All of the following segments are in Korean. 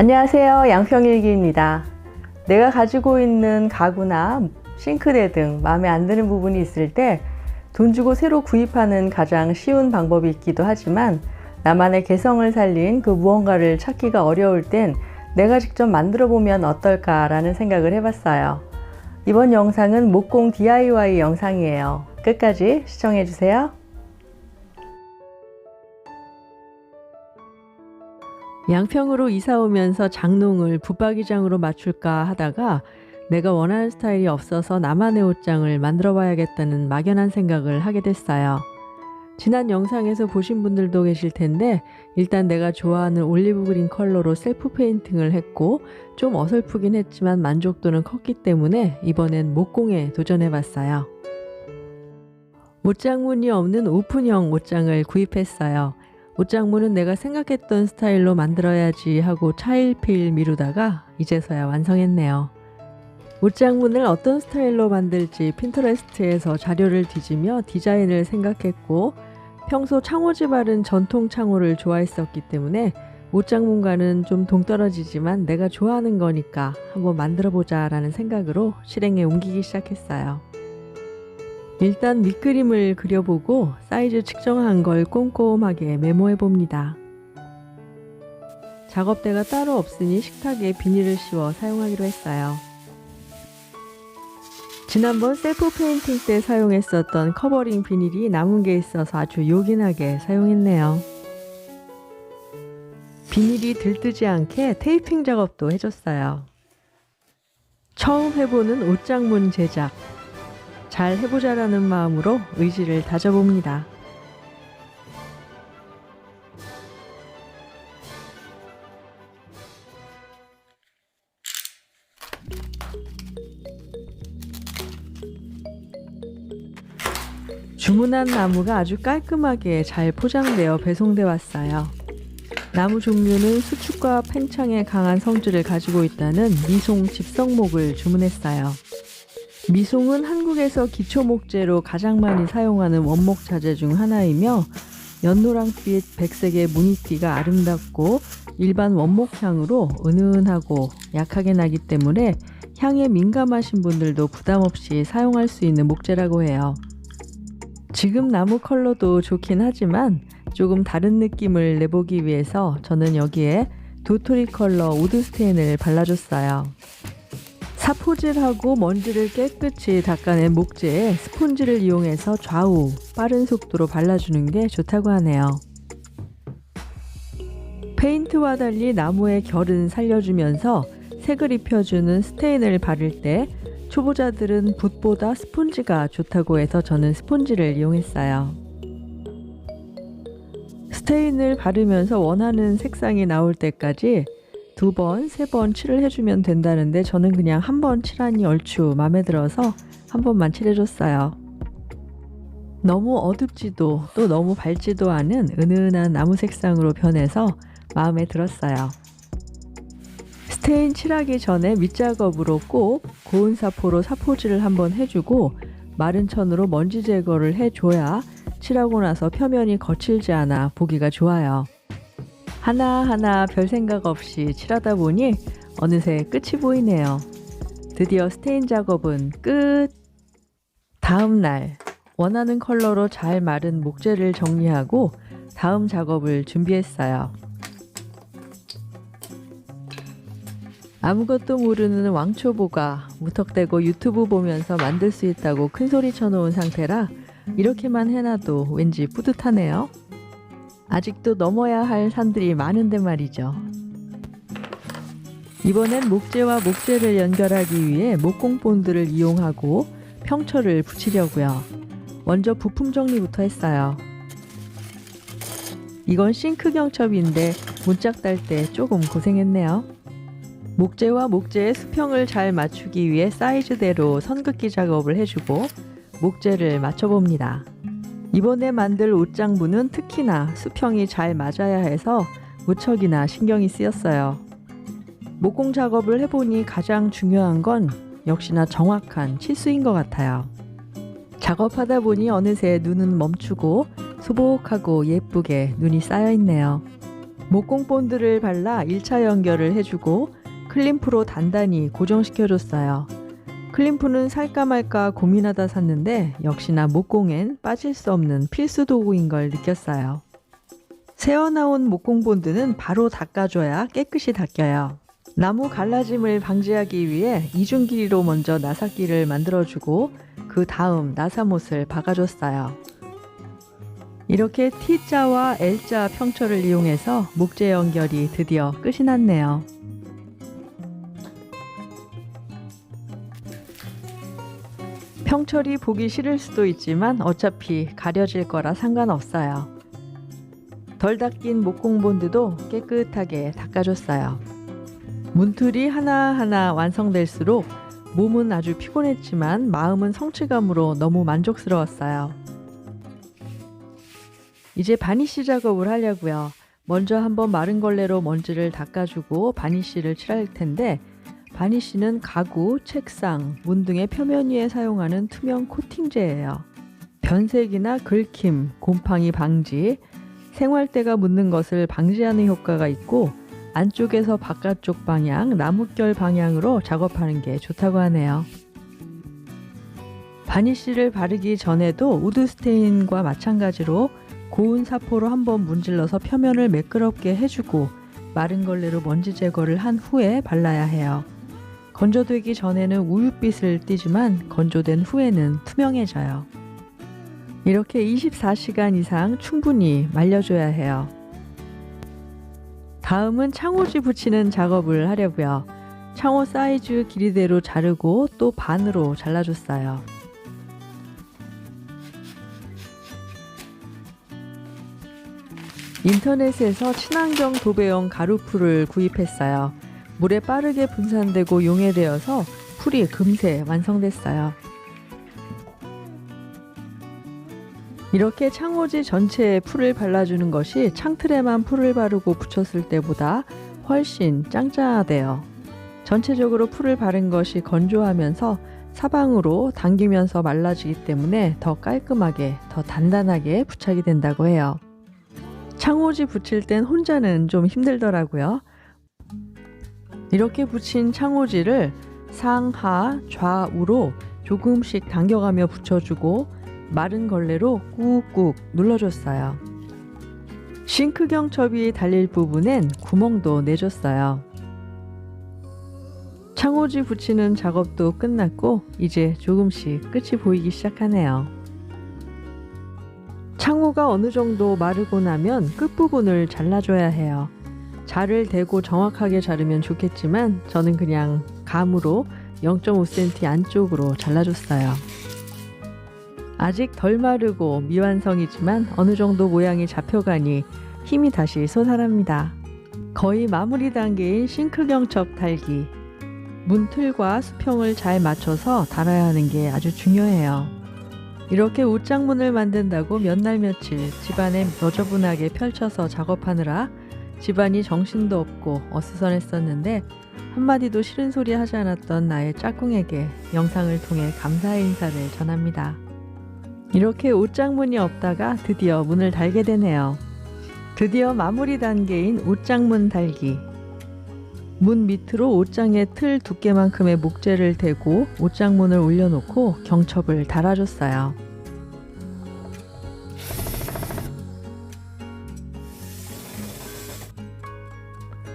안녕하세요. 양평일기입니다. 내가 가지고 있는 가구나 싱크대 등 마음에 안 드는 부분이 있을 때 돈 주고 새로 구입하는 가장 쉬운 방법이 있기도 하지만 나만의 개성을 살린 그 무언가를 찾기가 어려울 땐 내가 직접 만들어 보면 어떨까 라는 생각을 해봤어요. 이번 영상은 목공 DIY 영상이에요. 끝까지 시청해 주세요. 양평으로 이사 오면서 장롱을 붙박이장으로 맞출까 하다가 내가 원하는 스타일이 없어서 나만의 옷장을 만들어 봐야겠다는 막연한 생각을 하게 됐어요. 지난 영상에서 보신 분들도 계실 텐데 일단 내가 좋아하는 올리브 그린 컬러로 셀프 페인팅을 했고 좀 어설프긴 했지만 만족도는 컸기 때문에 이번엔 목공에 도전해 봤어요. 옷장문이 없는 오픈형 옷장을 구입했어요. 옷장문은 내가 생각했던 스타일로 만들어야지 하고 차일피일 미루다가 이제서야 완성했네요. 옷장문을 어떤 스타일로 만들지 핀터레스트에서 자료를 뒤지며 디자인을 생각했고 평소 창호지발은 전통 창호를 좋아했었기 때문에 옷장문과는 좀 동떨어지지만 내가 좋아하는 거니까 한번 만들어 보자 라는 생각으로 실행에 옮기기 시작했어요. 일단 밑그림을 그려보고 사이즈 측정한 걸 꼼꼼하게 메모해 봅니다. 작업대가 따로 없으니 식탁에 비닐을 씌워 사용하기로 했어요. 지난번 셀프 페인팅 때 사용했었던 커버링 비닐이 남은 게 있어서 아주 요긴하게 사용했네요. 비닐이 들뜨지 않게 테이핑 작업도 해줬어요. 처음 해보는 옷장문 제작. 잘 해보자라는 마음으로 의지를 다져봅니다. 주문한 나무가 아주 깔끔하게 잘 포장되어 배송돼 왔어요. 나무 종류는 수축과 팽창에 강한 성질을 가지고 있다는 미송 집성목을 주문했어요. 미송은 한국에서 기초 목재로 가장 많이 사용하는 원목 자재 중 하나이며 연노랑빛 백색의 무늬띠가 아름답고 일반 원목 향으로 은은하고 약하게 나기 때문에 향에 민감하신 분들도 부담 없이 사용할 수 있는 목재라고 해요. 지금 나무 컬러도 좋긴 하지만 조금 다른 느낌을 내보기 위해서 저는 여기에 도토리 컬러 우드 스테인을 발라줬어요. 사포질하고 먼지를 깨끗이 닦아낸 목재에 스폰지를 이용해서 좌우 빠른 속도로 발라주는 게 좋다고 하네요. 페인트와 달리 나무의 결은 살려주면서 색을 입혀주는 스테인을 바를 때 초보자들은 붓보다 스폰지가 좋다고 해서 저는 스폰지를 이용했어요. 스테인을 바르면서 원하는 색상이 나올 때까지 두 번, 세 번 칠을 해주면 된다는데 저는 그냥 한 번 칠하니 얼추 마음에 들어서 한 번만 칠해줬어요. 너무 어둡지도 또 너무 밝지도 않은 은은한 나무 색상으로 변해서 마음에 들었어요. 스테인 칠하기 전에 밑작업으로 꼭 고운 사포로 사포질을 한번 해주고 마른 천으로 먼지 제거를 해줘야 칠하고 나서 표면이 거칠지 않아 보기가 좋아요. 하나하나 별 생각 없이 칠하다 보니 어느새 끝이 보이네요. 드디어 스테인 작업은 끝! 다음 날 원하는 컬러로 잘 마른 목재를 정리하고 다음 작업을 준비했어요. 아무것도 모르는 왕초보가 무턱대고 유튜브 보면서 만들 수 있다고 큰 소리 쳐놓은 상태라 이렇게만 해놔도 왠지 뿌듯하네요. 아직도 넘어야 할 산들이 많은데 말이죠. 이번엔 목재와 목재를 연결하기 위해 목공 본드를 이용하고 평철을 붙이려고요. 먼저 부품 정리부터 했어요. 이건 싱크 경첩인데 문짝 달때 조금 고생했네요. 목재와 목재의 수평을 잘 맞추기 위해 사이즈대로 선긋기 작업을 해주고 목재를 맞춰봅니다. 이번에 만들 옷장부는 특히나 수평이 잘 맞아야 해서 무척이나 신경이 쓰였어요. 목공 작업을 해보니 가장 중요한 건 역시나 정확한 치수인 것 같아요. 작업하다 보니 어느새 눈은 멈추고 소복하고 예쁘게 눈이 쌓여 있네요. 목공 본드를 발라 1차 연결을 해주고 클림프로 단단히 고정시켜줬어요. 클림프는 살까 말까 고민하다 샀는데 역시나 목공엔 빠질 수 없는 필수 도구인 걸 느꼈어요. 새어나온 목공 본드는 바로 닦아줘야 깨끗이 닦여요. 나무 갈라짐을 방지하기 위해 이중 길이로 먼저 나사끼를 만들어주고 그 다음 나사못을 박아줬어요. 이렇게 T자와 L자 평철을 이용해서 목재 연결이 드디어 끝이 났네요. 평철이 보기 싫을 수도 있지만 어차피 가려질 거라 상관없어요. 덜 닦인 목공본드도 깨끗하게 닦아줬어요. 문틀이 하나하나 완성될수록 몸은 아주 피곤했지만 마음은 성취감으로 너무 만족스러웠어요. 이제 바니쉬 작업을 하려고요. 먼저 한번 마른 걸레로 먼지를 닦아주고 바니쉬를 칠할 텐데 바니쉬는 가구, 책상, 문 등의 표면 위에 사용하는 투명 코팅제예요. 변색이나 긁힘, 곰팡이 방지, 생활대가 묻는 것을 방지하는 효과가 있고 안쪽에서 바깥쪽 방향, 나뭇결 방향으로 작업하는 게 좋다고 하네요. 바니쉬를 바르기 전에도 우드 스테인과 마찬가지로 고운 사포로 한번 문질러서 표면을 매끄럽게 해주고 마른 걸레로 먼지 제거를 한 후에 발라야 해요. 건조되기 전에는 우윳빛을 띠지만 건조된 후에는 투명해져요. 이렇게 24시간 이상 충분히 말려줘야 해요. 다음은 창호지 붙이는 작업을 하려고요. 창호 사이즈 길이대로 자르고 또 반으로 잘라줬어요. 인터넷에서 친환경 도배용 가루풀을 구입했어요. 물에 빠르게 분산되고 용해되어서 풀이 금세 완성됐어요. 이렇게 창호지 전체에 풀을 발라주는 것이 창틀에만 풀을 바르고 붙였을 때보다 훨씬 짱짱하대요. 전체적으로 풀을 바른 것이 건조하면서 사방으로 당기면서 말라지기 때문에 더 깔끔하게, 더 단단하게 부착이 된다고 해요. 창호지 붙일 땐 혼자는 좀 힘들더라고요. 이렇게 붙인 창호지를 상하 좌우로 조금씩 당겨가며 붙여주고 마른 걸레로 꾹꾹 눌러줬어요. 싱크 경 첩이 달릴 부분엔 구멍도 내줬어요. 창호지 붙이는 작업도 끝났고 이제 조금씩 끝이 보이기 시작하네요. 창호가 어느 정도 마르고 나면 끝부분을 잘라줘야 해요. 자를 대고 정확하게 자르면 좋겠지만 저는 그냥 감으로 0.5cm 안쪽으로 잘라줬어요. 아직 덜 마르고 미완성이지만 어느 정도 모양이 잡혀가니 힘이 다시 솟아납니다. 거의 마무리 단계인 싱크 경첩 달기. 문틀과 수평을 잘 맞춰서 달아야 하는 게 아주 중요해요. 이렇게 옷장문을 만든다고 몇 날 며칠 집안에 너저분하게 펼쳐서 작업하느라 집안이 정신도 없고 어수선했었는데 한마디도 싫은 소리 하지 않았던 나의 짝꿍에게 영상을 통해 감사의 인사를 전합니다. 이렇게 옷장문이 없다가 드디어 문을 달게 되네요. 드디어 마무리 단계인 옷장문 달기. 문 밑으로 옷장의 틀 두께만큼의 목재를 대고 옷장문을 올려놓고 경첩을 달아줬어요.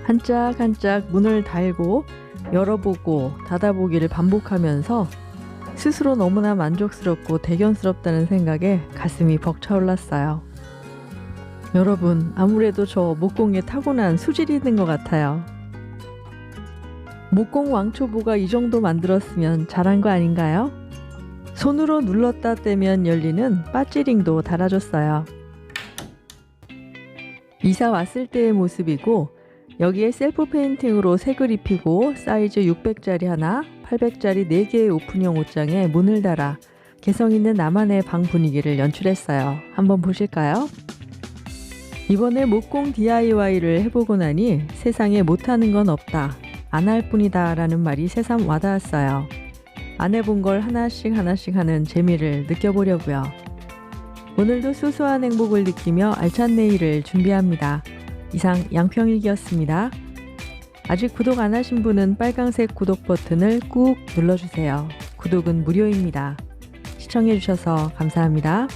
한짝한짝 문을 달고 열어보고 닫아보기를 반복하면서 스스로 너무나 만족스럽고 대견스럽다는 생각에 가슴이 벅차올랐어요. 여러분, 아무래도 저 목공에 타고난 수질이 있는 것 같아요. 목공 왕초보가 이 정도 만들었으면 잘한 거 아닌가요? 손으로 눌렀다 떼면 열리는 빠찌링도 달아줬어요. 이사 왔을 때의 모습이고 여기에 셀프 페인팅으로 색을 입히고 사이즈 600짜리 하나, 800짜리 4개의 오픈형 옷장에 문을 달아 개성 있는 나만의 방 분위기를 연출했어요. 한번 보실까요? 이번에 목공 DIY를 해보고 나니 세상에 못하는 건 없다. 안 할 뿐이다. 라는 말이 새삼 와닿았어요. 안 해본 걸 하나씩 하나씩 하는 재미를 느껴보려고요. 오늘도 소소한 행복을 느끼며 알찬 내일을 준비합니다. 이상 양평일기였습니다. 아직 구독 안 하신 분은 빨강색 구독 버튼을 꾹 눌러주세요. 구독은 무료입니다. 시청해주셔서 감사합니다.